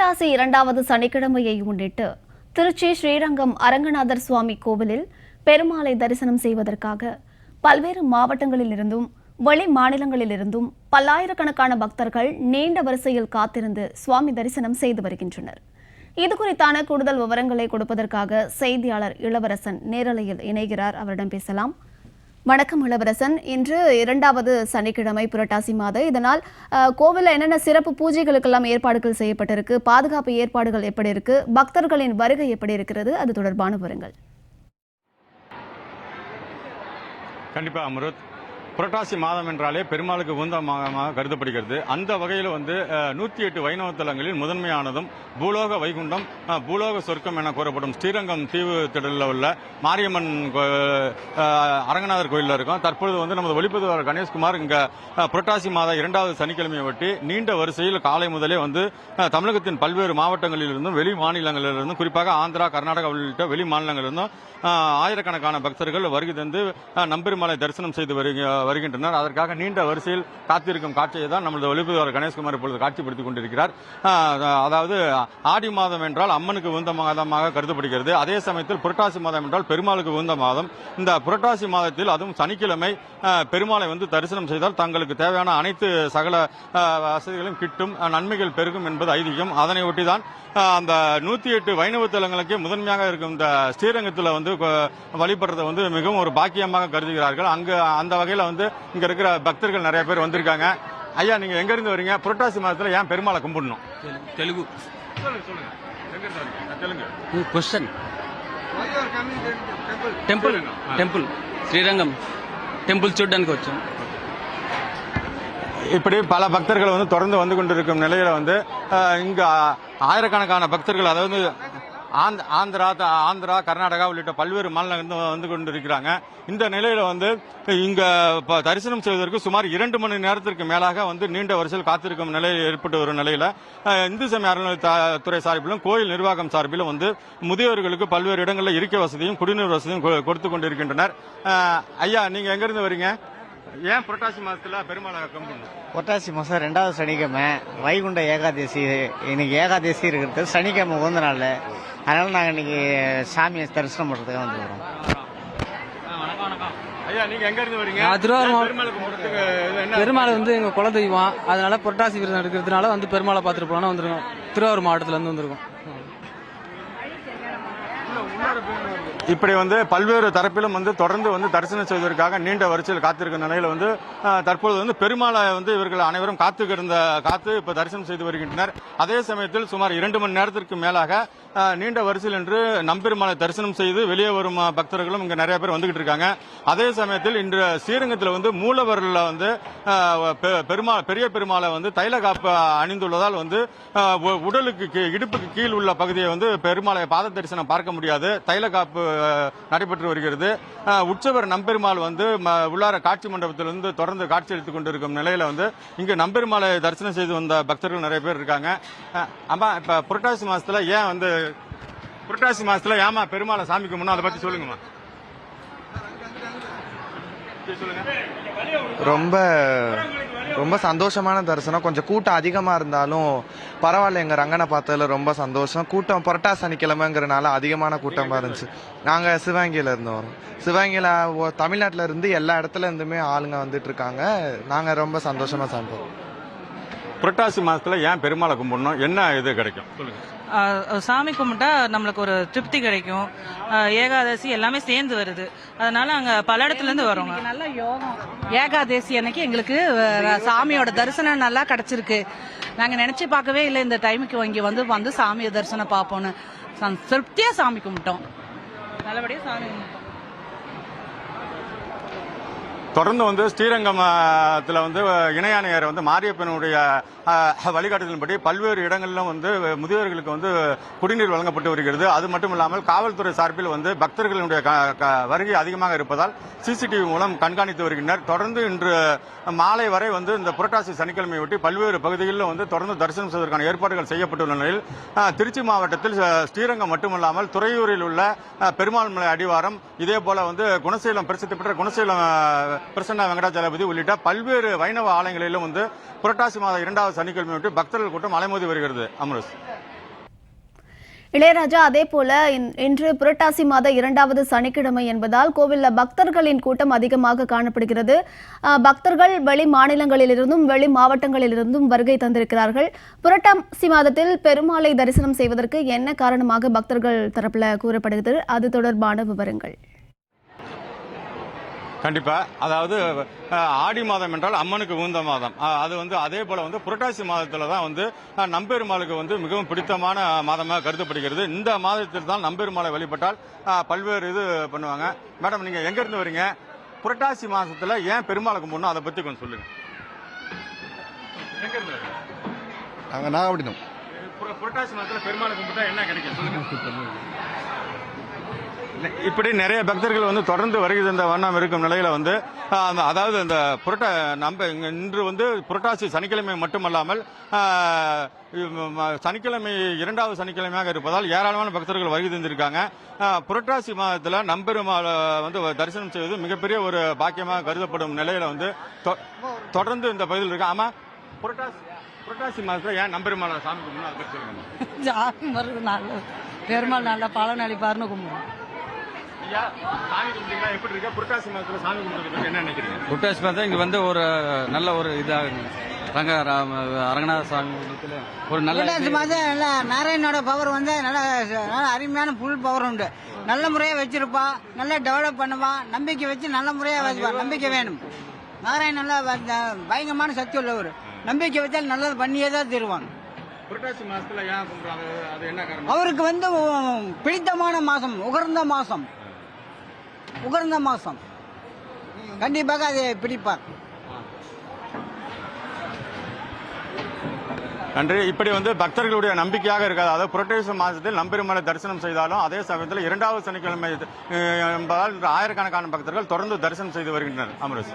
புரட்டாசி இரண்டாவது சனிக்கிழமையை முன்னிட்டு திருச்சி ஸ்ரீரங்கம் அரங்கநாதர் சுவாமி கோவிலில் பெருமாளை தரிசனம் செய்வதற்காக பல்வேறு மாவட்டங்களிலிருந்தும் வெளி மாநிலங்களிலிருந்தும் பல்லாயிரக்கணக்கான பக்தர்கள் நீண்ட வரிசையில் காத்திருந்து சுவாமி தரிசனம் செய்து வருகின்றனர். இது குறித்தான கூடுதல் விவரங்களை கொடுப்பதற்காக செய்தியாளர் இளவரசன் நேரலையில் இணைகிறார். அவரிடம் பேசலாம். வணக்கம் இளவரசன். இன்று இரண்டாவது சனிக்கிழமை புரட்டாசி மாதம் இதனால் கோவிலில் என்னென்ன சிறப்பு பூஜைகளுக்கெல்லாம் ஏற்பாடுகள் செய்யப்பட்டிருக்கு பாதுகாப்பு ஏற்பாடுகள் எப்படி இருக்கு பக்தர்களின் வருகை எப்படி இருக்கிறது அது தொடர்பான விவரங்கள். கண்டிப்பாக அமருத். புரட்டாசி மாதம் என்றாலே பெருமாளுக்கு உகந்த மாதமாக கருதப்படுகிறது. அந்த வகையில் வந்து நூற்றி எட்டு வைணவ தலங்களில் முதன்மையானதும் பூலோக வைகுண்டம் பூலோக சொர்க்கம் என கூறப்படும் ஸ்ரீரங்கம் தீவு திடலில் உள்ள மாரியம்மன் கோ- அரங்கநாதர் கோயிலில் இருக்கும். தற்பொழுது வந்து நமது ஒளிப்பதிவாளர் கணேஷ்குமார் இங்கே புரட்டாசி மாத இரண்டாவது சனிக்கிழமையை ஒட்டி நீண்ட வரிசையில் காலை முதலே வந்து தமிழகத்தின் பல்வேறு மாவட்டங்களிலிருந்தும் வெளி மாநிலங்களிலிருந்தும் குறிப்பாக ஆந்திரா கர்நாடகா உள்ளிட்ட வெளி மாநிலங்களிலிருந்தும் ஆயிரக்கணக்கான பக்தர்கள் வருகை தந்து அஹ், நம்பெருமாளை தரிசனம் செய்து வருக- வருகின்றனர். அதற்காக நீண்ட வரிசையில் காத்திருக்கும் காட்சியை தான் நமது ஒளிப்பதிவாளர் கணேஷ்குமார் இப்பொழுது காட்சிப்படுத்திக் கொண்டிருக்கிறார். அதாவது ஆடி மாதம் என்றால் அம்மனுக்கு உந்த மாதமாக கருதப்படுகிறது. அதே சமயத்தில் புரட்டாசி மாதம் என்றால் பெருமாளுக்கு உந்த மாதம். இந்த புரட்டாசி மாதத்தில் அதுவும் சனிக்கிழமை பெருமாளை வந்து தரிசனம் செய்தால் தங்களுக்கு தேவையான அனைத்து சகல வசதிகளும் கிட்டும் நன்மைகள் பெருகும் என்பது ஐதீகம். அதனை ஒட்டிதான் தான் அந்த நூத்தி எட்டு வைணவ தலங்களுக்கே முதன்மையாக இருக்கும் இந்த ஸ்ரீரங்கத்தில் வந்து வழிபடுறதை வந்து மிகவும் ஒரு பாக்கியமாக கருதுகிறார்கள். அங்கு அந்த வகையில் வந்து இங்க இருக்கிற பக்தர்கள் நிறைய பேர் வந்திருக்காங்க ஐயா நீங்க எங்க இருந்து வரீங்க புரட்டாசி மாதத்துல ஏன் பெருமாளை கும்பிடணும் తెలుగు சொல்லுங்க சொல்லுங்க எங்க இருந்து வரீங்க Telugu question temple temple Srirangam temple చూడడానికి వచ్చాం இப்படி பல பக்தர்கள் வந்து தொடர்ந்து வந்து கொண்டிருக்கும் நிலையில வந்து அஹ், இங்க ஆயிரக்கணக்கான பக்தர்கள் அதாவது ஆந்த்- ஆந்திரா த- ஆந்திரா கர்நாடகா உள்ளிட்ட பல்வேறு மாநிலங்கள் வந்து கொண்டிருக்கிறாங்க. இந்த நிலையில வந்து இங்க தரிசனம் செய்வதற்கு சுமார் இரண்டு மணி நேரத்திற்கு மேலாக வந்து நீண்ட வரிசையில் காத்திருக்கும் நிலை ஏற்பட்டு வரும் நிலையில இந்து சமய அறநிலையத்துறை சார்பிலும் கோயில் நிர்வாகம் சார்பிலும் வந்து முதியோர்களுக்கு பல்வேறு இடங்களில் இருக்கை வசதியும் குடிநீர் வசதியும் கொ- கொடுத்து கொண்டிருக்கின்றனர். ஐயா நீங்க எங்கேருந்து வரீங்க? ஏன் புரட்டாசி மாதத்தில் பெருமாளாக கும்பிடணும்? புரட்டாசி மாதம் ரெண்டாவது சனிக்கிழமை வைகுண்ட ஏகாதசி இன்னைக்கு ஏகாதசி இருக்கிறது. சனிக்கிழமை உகந்த நாள். அதனால நாங்கள் இன்னைக்கு சாமியை தரிசனம் பண்ணுறதுக்காக வந்துருக்கிறோம் ஐயா நீங்க எங்க இருந்து வரீங்க? நான் திருவாரூர் ஏன் பெருமாளை கும்பிடுறதுக்கு இது என்ன பெருமாள் வந்து எங்க குல தெய்வம். அதனால புரட்டாசி விரதம் எடுக்கிறதுனால வந்து பெருமாளை பார்த்துட்டு போனா வந்திருக்கோம். திருவாரூர் மாவட்டத்துல இருந்து வந்திருக்கோம். இப்படி வந்து பல்வேறு தரப்பிலும் வந்து தொடர்ந்து வந்து தரிசனம் செய்வதற்காக நீண்ட வரிசையில் காத்திருக்கும் நிலையில் வந்து தற்போது தற்பொழுது வந்து பெருமாளை வந்து இவர்கள் அனைவரும் காத்து கிடந்த காத்து இப்போ தரிசனம் செய்து வருகின்றனர். அதே சமயத்தில் சுமார் இரண்டு மணி நேரத்திற்கு மேலாக நீண்ட வரிசையில் என்று நம்பெருமாளை தரிசனம் செய்து வெளியே வரும் பக்தர்களும் இங்கே நிறைய பேர் வந்துகிட்டு இருக்காங்க. அதே சமயத்தில் இன்று ஸ்ரீரங்கத்தில் வந்து மூலவரில் வந்து பெ- பெருமாள் பெரிய பெருமாளை வந்து தைல காப்பு அணிந்துள்ளதால் வந்து உடலுக்கு கீ- இடுப்புக்கு கீழ் உள்ள பகுதியை வந்து பெருமாளை பாத தரிசனம் பார்க்க முடியாது. தைல காப்பு நடைபெற்று வருகிறது. உற்சவர் நம்பெருமாள் வந்து ம- உள்ளார காட்சி மண்டபத்திலிருந்து தொடர்ந்து காட்சி அளித்துக் கொண்டிருக்கும் நிலையில வந்து இங்கு நம்பெருமாளை தரிசனம் செய்து வந்த பக்தர்கள் நிறைய பேர் இருக்காங்க. ஆமா இப்ப புரட்டாசி மாசத்துல ஏன் வந்து புரட்டாசி மாசத்துல ஏமா பெருமாளை சாமி கும்பிடணும்? அதை பத்தி சொல்லுங்கம்மா. ரொம்ப ரொம்ப சந்தோஷமான தரிசனம். கொஞ்சம் கூட்டம் அதிகமாக இருந்தாலும் பரவாயில்ல எங்கள் ரங்கனை பார்த்ததுல ரொம்ப சந்தோஷம். கூட்டம் புரட்டா சனிக்கிழமைங்கிறனால அதிகமான கூட்டமாக இருந்துச்சு. நாங்கள் சிவகங்கையில் இருந்து வரோம். சிவகங்கையில் தமிழ்நாட்டில் இருந்து எல்லா இடத்துல இருந்துமே ஆளுங்க வந்துட்டு இருக்காங்க. நாங்கள் ரொம்ப சந்தோஷமாக சாப்பிடுவோம். புரட்டாசி மாதத்தில் ஏன் பெருமாளை கும்பிடணும்? என்ன இது கிடைக்கும்? சொல்லுங்கள் சாமி கும்பிட்டா நம்மளுக்கு ஒரு திருப்தி கிடைக்கும். ஏகாதசி எல்லாமே சேர்ந்து வருது. அதனால அங்க பல இடத்துல இருந்து வரோங்க. நல்ல யோகம். ஏகாதேசி அன்னைக்கு எங்களுக்கு சாமியோட தரிசனம் நல்லா கிடைச்சிருக்கு. நாங்க நினைச்சு பார்க்கவே இல்லை இந்த டைமுக்கு இங்க வந்து வந்து சாமியை தரிசனம் பார்ப்போம்னு. சந்~ திருப்தியா சாமி கும்பிட்டோம். நல்லபடியா சாமி கும்பிட்டோம். தொடர்ந்து வந்து ஸ்ரீரங்கத்தில் வந்து இணையாணையர் வந்து மாரியப்பனுடைய வழிகாட்டுதலின்படி பல்வேறு இடங்களிலும் வந்து முதியோர்களுக்கு வந்து குடிநீர் வழங்கப்பட்டு வருகிறது. அது மட்டும் இல்லாமல் காவல்துறை சார்பில் வந்து பக்தர்களுடைய க- க- வருகை அதிகமாக இருப்பதால் சிசிடிவி மூலம் கண்காணித்து வருகின்றனர். தொடர்ந்து இன்று மாலை வரை வந்து இந்த புரட்டாசி சனிக்கிழமையொட்டி பல்வேறு பகுதிகளில் வந்து தொடர்ந்து தரிசனம் செய்வதற்கான ஏற்பாடுகள் செய்யப்பட்டுள்ள நிலையில் திருச்சி மாவட்டத்தில் ஸ்ரீரங்கம் மட்டுமல்லாமல் துறையூரில் உள்ள பெருமாள் மலை அடிவாரம் இதேபோல வந்து குணசீலம் பிரசித்தி பெற்ற குணசீலம் பிரசன்ன வெங்கடாச்சலபதி உள்ளிட்ட பல்வேறு வைணவ ஆலயங்களிலும் வந்து புரட்டாசி மாதம் இரண்டாவது சனிக்கிழமையொட்டி பக்தர்கள் கூட்டம் அலைமோதி வருகிறது. அமரஸ். இளையராஜா அதே போல இன்- இன்று புரட்டாசி மாத இரண்டாவது சனிக்கிழமை என்பதால் கோவில்ல பக்தர்களின் கூட்டம் அதிகமாக காணப்படுகிறது. பக்தர்கள் வெளி மாநிலங்களிலிருந்தும் வெளி மாவட்டங்களிலிருந்தும் வருகை தந்திருக்கிறார்கள். புரட்டாசி மாதத்தில் பெருமாளை தரிசனம் செய்வதற்கு என்ன காரணமாக பக்தர்கள் தரப்புல கூறப்படுகிறது? அது தொடர்பான விவரங்கள். கண்டிப்பா. அதாவது ஆடி மாதம் என்றால் அம்மனுக்கு உகந்த மாதம். அது வந்து அதே போல வந்து புரட்டாசி மாதத்துல தான் வந்து நம்பெருமாளுக்கு வந்து மிகவும் பிடித்தமான மாதமாக கருதப்படுகிறது. இந்த மாதத்தில் தான் நம்பெருமாளை வழிபட்டால் பல்வேறு இது பண்ணுவாங்க. மேடம் நீங்க எங்க இருந்து வரீங்க? புரட்டாசி மாசத்துல ஏன் பெருமாளை கும்பிடணும் அதை பத்தி கொஞ்சம் சொல்லுங்க. எங்க இருந்து வரீங்க? நாங்கள் நாகப்பட்டினம். புர- புரட்டாசி மாதத்துல பெருமாளை கும்பிட்டா என்ன கிடைக்கும்? சொல்லுங்க. இப்படி நிறைய பக்தர்கள் வந்து தொடர்ந்து வருகை தந்த வண்ணம் இருக்கும் நிலையில வந்து அதாவது இந்த புரட்ட நம்ம இன்று வந்து புரட்டாசி சனிக்கிழமை மட்டுமல்லாமல் சனிக்கிழமை இரண்டாவது சனிக்கிழமையாக இருப்பதால் ஏராளமான பக்தர்கள் வருகை தந்திருக்காங்க. புரட்டாசி மாதத்தில் நம்பெருமாளை வந்து தரிசனம் செய்வது மிகப்பெரிய ஒரு பாக்கியமாக கருதப்படும் நிலையில வந்து தொ- தொடர்ந்து இந்த பகுதியில் இருக்கு. ஆமா புரட்டாசி புரட்டாசி மாதத்தில் ஏன் நம்பெருமாளை சாமி கும்பிடணும்? அதை சொல்லுங்க. நல்ல பெருமாள் நல்லா பலன் அளிப்பார்னு கும்பிடுவோம். ஐயா சாமி கும்பிட்டீங்களா? எப்படி இருக்கு? புரட்டாசி மாதத்துல சாமி கும்பிடுறது பத்தி என்ன நினைக்கிறீங்க? புரட்டாசி பார்த்தா இங்கே வந்து ஒரு நல்ல ஒரு இதாக ரங்க ராம- அரங்கநாத சாமி ஒரு நல்ல புரட்டாசி மாதம் நல்லா நாராயணோட பவர் வந்து நல்ல நல்ல அருமையான ஃபுல் பவர் உண்டு. நல்ல முறையாக வச்சிருப்பா நல்லா டெவலப் பண்ணுவான் நம்பிக்கை வச்சு நல்ல முறையாக வச்சுப்பான் நம்பிக்கை வேணும். நாராயணன் நல்லா பயங்கரமான சக்தி உள்ளவர். நம்பிக்கை வச்சால் நல்லது பண்ணியே தான் தருவான் புரட்டாசி மாசத்துல ஏன் கும்பிடுறாங்க? அது என்ன காரணம்? அவருக்கு வந்து பிடித்தமான மாசம் உகர்ந்த மாசம் உகர்ந்த மாசம். கண்டிப்பாக அதை பிடிப்பார். நன்றி. இப்படி வந்து பக்தர்களுடைய நம்பிக்கையாக இருக்காது. அதாவது புரட்டாசி மாதத்தில் நம்பெருமாளை தரிசனம் செய்தாலும் அதே சமயத்தில் இரண்டாவது சனிக்கிழமை என்பதால் ஆயிரக்கணக்கான பக்தர்கள் தொடர்ந்து தரிசனம் செய்து வருகின்றனர். அமரஸ்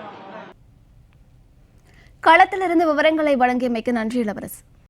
களத்திலிருந்து விவரங்களை வழங்கியமைக்கு நன்றி இளவரசு